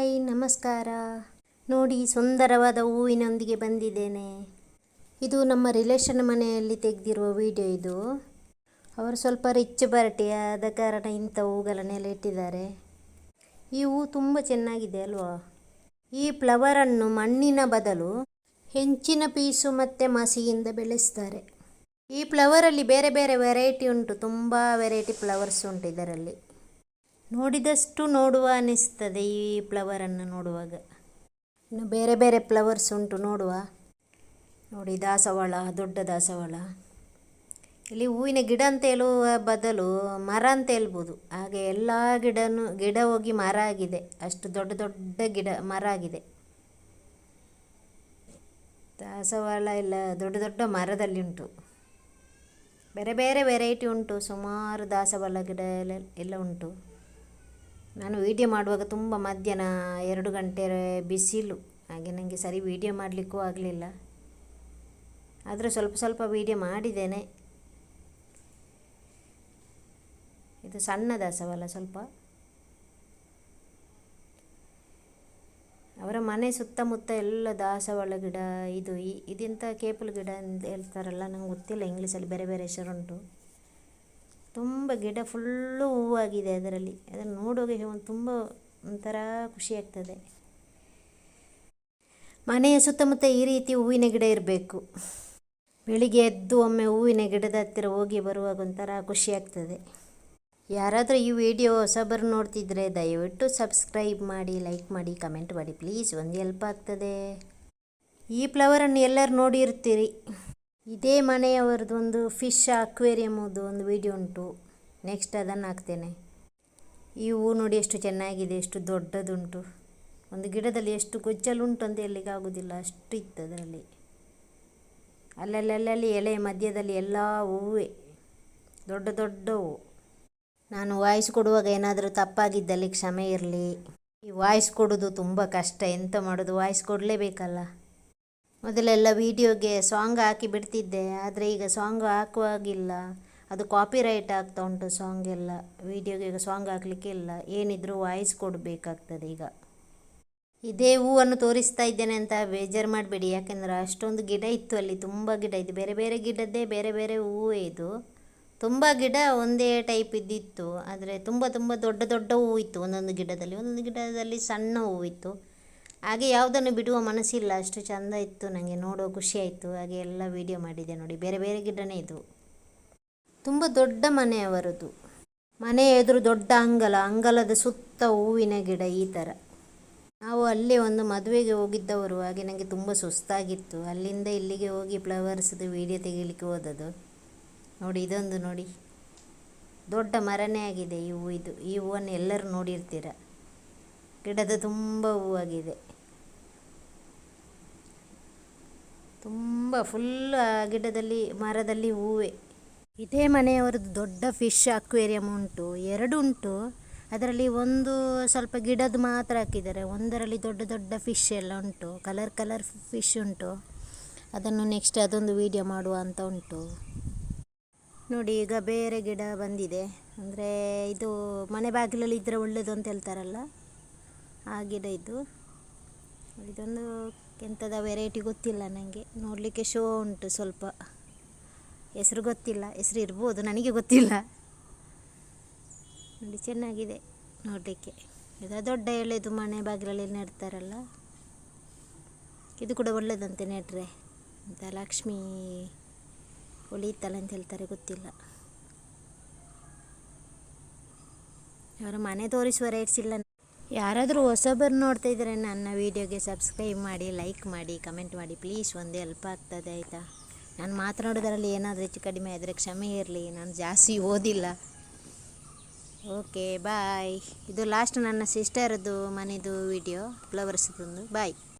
Hi, ನಮಸ್ಕಾರ. ನೋಡಿ, ಸುಂದರವಾದ ಹೂವಿನೊಂದಿಗೆ ಬಂದಿದ್ದೇನೆ. ಇದು ನಮ್ಮ ರಿಲೇಷನ್ ಮನೆಯಲ್ಲಿ ತೆಗೆದಿರುವ ವಿಡಿಯೋ ಇದು. ಅವರು ಸ್ವಲ್ಪ ರಿಚ್ ಬರಟಿ ಆದ ಕಾರಣ ಇಂಥ ಹೂಗಳನ್ನೆಲ್ಲ ಇಟ್ಟಿದ್ದಾರೆ. ಈ ಹೂ ತುಂಬ ಚೆನ್ನಾಗಿದೆ ಅಲ್ವಾ? ಈ ಫ್ಲವರನ್ನು ಮಣ್ಣಿನ ಬದಲು ಹೆಂಚಿನ ಪೀಸು ಮತ್ತು ಮಸಿಯಿಂದ ಬೆಳೆಸ್ತಾರೆ. ಈ ಫ್ಲವರಲ್ಲಿ ಬೇರೆ ಬೇರೆ ವೆರೈಟಿ ಉಂಟು. ತುಂಬ ವೆರೈಟಿ ಫ್ಲವರ್ಸ್ ಉಂಟು ಇದರಲ್ಲಿ. ನೋಡಿದಷ್ಟು ನೋಡುವ ಅನ್ನಿಸ್ತದೆ ಈ ಫ್ಲವರನ್ನು ನೋಡುವಾಗ. ಇನ್ನು ಬೇರೆ ಬೇರೆ ಫ್ಲವರ್ಸ್ ಉಂಟು ನೋಡುವ. ನೋಡಿ ದಾಸವಾಳ, ದೊಡ್ಡ ದಾಸವಾಳ. ಇಲ್ಲಿ ಹೂವಿನ ಗಿಡ ಅಂತ ಹೇಳುವ ಬದಲು ಮರ ಅಂತ ಹೇಳ್ಬೋದು. ಹಾಗೆ ಎಲ್ಲ ಗಿಡನೂ, ಗಿಡ ಹೋಗಿ ಮರ ಆಗಿದೆ. ಅಷ್ಟು ದೊಡ್ಡ ದೊಡ್ಡ ಗಿಡ, ಮರ ಆಗಿದೆ. ದಾಸವಾಳ ಎಲ್ಲ ದೊಡ್ಡ ದೊಡ್ಡ ಮರದಲ್ಲಿ ಉಂಟು. ಬೇರೆ ಬೇರೆ ವೆರೈಟಿ ಉಂಟು. ಸುಮಾರು ದಾಸವಾಳ ಗಿಡ ಎಲ್ಲ ಎಲ್ಲ ಉಂಟು. ನಾನು ವೀಡಿಯೋ ಮಾಡುವಾಗ ತುಂಬ ಮಧ್ಯಾಹ್ನ ಎರಡು ಗಂಟೆ ಬಿಸಿಲು. ಹಾಗೆ ನನಗೆ ಸರಿ ವೀಡಿಯೋ ಮಾಡಲಿಕ್ಕೂ ಆಗಲಿಲ್ಲ. ಆದರೆ ಸ್ವಲ್ಪ ಸ್ವಲ್ಪ ವೀಡಿಯೋ ಮಾಡಿದ್ದೇನೆ. ಇದು ಸಣ್ಣ ದಾಸವಲ್ಲ ಸ್ವಲ್ಪ. ಅವರ ಮನೆ ಸುತ್ತಮುತ್ತ ಎಲ್ಲ ದಾಸವಾಳ ಗಿಡ, ಇದು ಇದೆಂಥ ಕೇಪಲ್ ಗಿಡ ಅಂತ ಹೇಳ್ತಾರಲ್ಲ, ನಂಗೆ ಗೊತ್ತಿಲ್ಲ ಇಂಗ್ಲೀಷಲ್ಲಿ ಬೇರೆ ಬೇರೆ ಹೆಸರುಂಟು. ತುಂಬ ಗಿಡ ಫುಲ್ಲು ಹೂವಾಗಿದೆ ಅದರಲ್ಲಿ. ಅದನ್ನು ನೋಡೋಕೆ ಒಂದು ತುಂಬ ಒಂಥರ ಖುಷಿ ಆಗ್ತದೆ. ಮನೆಯ ಸುತ್ತಮುತ್ತ ಈ ರೀತಿ ಹೂವಿನ ಗಿಡ ಇರಬೇಕು. ಬೆಳಿಗ್ಗೆ ಎದ್ದು ಒಮ್ಮೆ ಹೂವಿನ ಗಿಡದ ಹತ್ತಿರ ಹೋಗಿ ಬರುವಾಗ ಒಂಥರ ಖುಷಿ ಆಗ್ತದೆ. ಯಾರಾದರೂ ಈ ವಿಡಿಯೋ ಹೊಸಬರು ನೋಡ್ತಿದ್ರೆ ದಯವಿಟ್ಟು ಸಬ್ಸ್ಕ್ರೈಬ್ ಮಾಡಿ, ಲೈಕ್ ಮಾಡಿ, ಕಮೆಂಟ್ ಮಾಡಿ. ಪ್ಲೀಸ್, ಒಂದು ಹೆಲ್ಪ್ ಆಗ್ತದೆ. ಈ ಫ್ಲವರನ್ನು ಎಲ್ಲರೂ ನೋಡಿರ್ತೀರಿ. ಇದೇ ಮನೆಯವರದ್ದು ಒಂದು ಫಿಶ್ ಅಕ್ವೇರಿಯಮ್ಮದು ಒಂದು ವಿಡಿಯೋ ಉಂಟು. ನೆಕ್ಸ್ಟ್ ಅದನ್ನು ಹಾಕ್ತೇನೆ. ಈ ಹೂ ನೋಡಿ ಎಷ್ಟು ಚೆನ್ನಾಗಿದೆ, ಎಷ್ಟು ದೊಡ್ಡದುಂಟು. ಒಂದು ಗಿಡದಲ್ಲಿ ಎಷ್ಟು ಗೊಜ್ಜಲುಂಟು ಅಂತ ಹೇಳಲಿಕ್ಕೆ ಆಗೋದಿಲ್ಲ, ಅಷ್ಟು ಇತ್ತು ಅದರಲ್ಲಿ. ಅಲ್ಲಲ್ಲಲ್ಲಿ ಎಲೆ, ಮಧ್ಯದಲ್ಲಿ ಎಲ್ಲ ಹೂವೇ. ದೊಡ್ಡ ದೊಡ್ಡ ಹೂವು ನಾನು ವಾಯ್ಸ್ ಕೊಡುವಾಗ ಏನಾದರೂ ತಪ್ಪಾಗಿದ್ದಲ್ಲಿ ಕ್ಷಮೆ ಇರಲಿ. ಈ ವಾಯ್ಸ್ ಕೊಡೋದು ತುಂಬ ಕಷ್ಟ, ಎಂತ ಮಾಡೋದು? ವಾಯ್ಸ್ ಕೊಡಲೇಬೇಕಲ್ಲ. ಮೊದಲೆಲ್ಲ ವೀಡಿಯೋಗೆ ಸಾಂಗ್ ಹಾಕಿ ಬಿಡ್ತಿದ್ದೆ, ಆದರೆ ಈಗ ಸಾಂಗ್ ಹಾಕುವಾಗಿಲ್ಲ. ಅದು ಕಾಪಿರೈಟ್ ಆಗ್ತಾ ಉಂಟು ಸಾಂಗ್ ಎಲ್ಲ. ವೀಡಿಯೋಗೆ ಈಗ ಸಾಂಗ್ ಹಾಕಲಿಕ್ಕೆ ಇಲ್ಲ. ಏನಿದ್ರೂ ವಾಯ್ಸ್ ಕೊಡಬೇಕಾಗ್ತದೆ ಈಗ. ಇದೇ ಹೂವನ್ನು ತೋರಿಸ್ತಾ ಇದ್ದೇನೆ ಅಂತ ಬೇಜಾರು ಮಾಡಬೇಡಿ. ಯಾಕೆಂದರೆ ಅಷ್ಟೊಂದು ಗಿಡ ಇತ್ತು ಅಲ್ಲಿ. ತುಂಬ ಗಿಡ ಇದೆ. ಬೇರೆ ಬೇರೆ ಗಿಡದ್ದೇ ಬೇರೆ ಬೇರೆ ಹೂವೇ ಇದು. ತುಂಬ ಗಿಡ ಒಂದೇ ಟೈಪ್ ಇದ್ದಿತ್ತು. ಆದರೆ ತುಂಬ ತುಂಬ ದೊಡ್ಡ ದೊಡ್ಡ ಹೂವು ಇತ್ತು ಒಂದೊಂದು ಗಿಡದಲ್ಲಿ. ಒಂದೊಂದು ಗಿಡದಲ್ಲಿ ಸಣ್ಣ ಹೂವು ಇತ್ತು. ಹಾಗೆ ಯಾವುದನ್ನು ಬಿಡುವ ಮನಸ್ಸಿಲ್ಲ, ಅಷ್ಟು ಚಂದ ಇತ್ತು ನನಗೆ ನೋಡೋ ಖುಷಿ ಆಯಿತು. ಹಾಗೆ ಎಲ್ಲ ವೀಡಿಯೋ ಮಾಡಿದೆ ನೋಡಿ, ಬೇರೆ ಬೇರೆ ಗಿಡನೇ ಇದು. ತುಂಬ ದೊಡ್ಡ ಮನೆಯವರದು ಮನೆ ಎದುರು ದೊಡ್ಡ ಅಂಗಲ, ಅಂಗಲದ ಸುತ್ತ ಹೂವಿನ ಗಿಡ ಈ ಥರ ನಾವು ಅಲ್ಲೇ ಒಂದು ಮದುವೆಗೆ ಹೋಗಿದ್ದವರು, ಹಾಗೆ ನನಗೆ ತುಂಬ ಸುಸ್ತಾಗಿತ್ತು. ಅಲ್ಲಿಂದ ಇಲ್ಲಿಗೆ ಹೋಗಿ ಫ್ಲವರ್ಸ್ದು ವೀಡಿಯೋ ತೆಗಿಲಿಕ್ಕೆ ಹೋದದು ನೋಡಿ, ಇದೊಂದು ನೋಡಿ. ದೊಡ್ಡ ಮರನೇ ಆಗಿದೆ ಈ ಹೂವು ಇದು. ಈ ಹೂವನ್ನು ಎಲ್ಲರೂ ನೋಡಿರ್ತೀರ? ಗಿಡದ ತುಂಬ ಹೂವಾಗಿದೆ. ತುಂಬ ಫುಲ್ ಗಿಡದಲ್ಲಿ, ಮರದಲ್ಲಿ ಹೂವೆ. ಇದೇ ಮನೆಯವರದ್ದು ದೊಡ್ಡ ಫಿಶ್ ಅಕ್ವೇರಿಯಂ ಉಂಟು. ಎರಡು ಉಂಟು. ಅದರಲ್ಲಿ ಒಂದು ಸ್ವಲ್ಪ ಗಿಡದ್ದು ಮಾತ್ರ ಹಾಕಿದ್ದಾರೆ. ಒಂದರಲ್ಲಿ ದೊಡ್ಡ ದೊಡ್ಡ ಫಿಶ್ ಎಲ್ಲ ಉಂಟು. ಕಲರ್ ಕಲರ್ ಫಿಶ್ ಉಂಟು. ಅದನ್ನು ನೆಕ್ಸ್ಟ್ ಅದೊಂದು ವೀಡಿಯೋ ಮಾಡುವ ಅಂತ ಉಂಟು. ನೋಡಿ, ಈಗ ಬೇರೆ ಗಿಡ ಬಂದಿದೆ. ಅಂದರೆ ಇದು ಮನೆ ಬಾಗಿಲಲ್ಲಿ ಇದ್ದರೆ ಒಳ್ಳೆಯದು ಅಂತ ಹೇಳ್ತಾರಲ್ಲ? ಆ ಗಿಡ ಇದು. ಇದೊಂದು ಎಂಥದ ವೆರೈಟಿ ಗೊತ್ತಿಲ್ಲ ನನಗೆ ನೋಡಲಿಕ್ಕೆ ಶೋ ಉಂಟು ಸ್ವಲ್ಪ. ಹೆಸರು ಗೊತ್ತಿಲ್ಲ. ಹೆಸರು ಇರ್ಬೋದು, ನನಗೆ ಗೊತ್ತಿಲ್ಲ. ನೋಡಿ, ಚೆನ್ನಾಗಿದೆ ನೋಡಲಿಕ್ಕೆ. ಇದು ದೊಡ್ಡ ಎಳೆದು ಮನೆ ಬಾಗಿಲಲ್ಲಿ ನೆಡ್ತಾರಲ್ಲ. ಇದು ಕೂಡ ಒಳ್ಳೆಯದಂತೆ ನೆಟ್ರೆ. ಅಂತ ಲಕ್ಷ್ಮೀ ಉಳಿಯುತ್ತಲ್ಲ ಅಂತ ಹೇಳ್ತಾರೆ, ಗೊತ್ತಿಲ್ಲ. ಅವರ ಮನೆ ತೋರಿಸುವ ರೈಟ್ಸ್ ಇಲ್ಲ ಯಾರಾದರೂ ಹೊಸಬರು ನೋಡ್ತಾ ಇದ್ದರೆ ನನ್ನ ವೀಡಿಯೋಗೆ ಸಬ್ಸ್ಕ್ರೈಬ್ ಮಾಡಿ ಲೈಕ್ ಮಾಡಿ ಕಮೆಂಟ್ ಮಾಡಿ ಪ್ಲೀಸ್ ಒಂದು ಹೆಲ್ಪ್ ಆಗ್ತದೆ ಆಯಿತಾ? ನಾನು ಮಾತನಾಡೋದರಲ್ಲಿ ಏನಾದರೂ ಹೆಚ್ಚು ಕಡಿಮೆ ಆದರೆ ಕ್ಷಮೆ ಇರಲಿ, ನಾನು ಜಾಸ್ತಿ ಓದಿಲ್ಲ. ಓಕೆ ಬಾಯ್ ಇದು ಲಾಸ್ಟ್ ನನ್ನ ಸಿಸ್ಟರದ್ದು ಮನೆದು ವಿಡಿಯೋ ಫ್ಲವರ್ಸ್ದೊಂದು ಬಾಯ್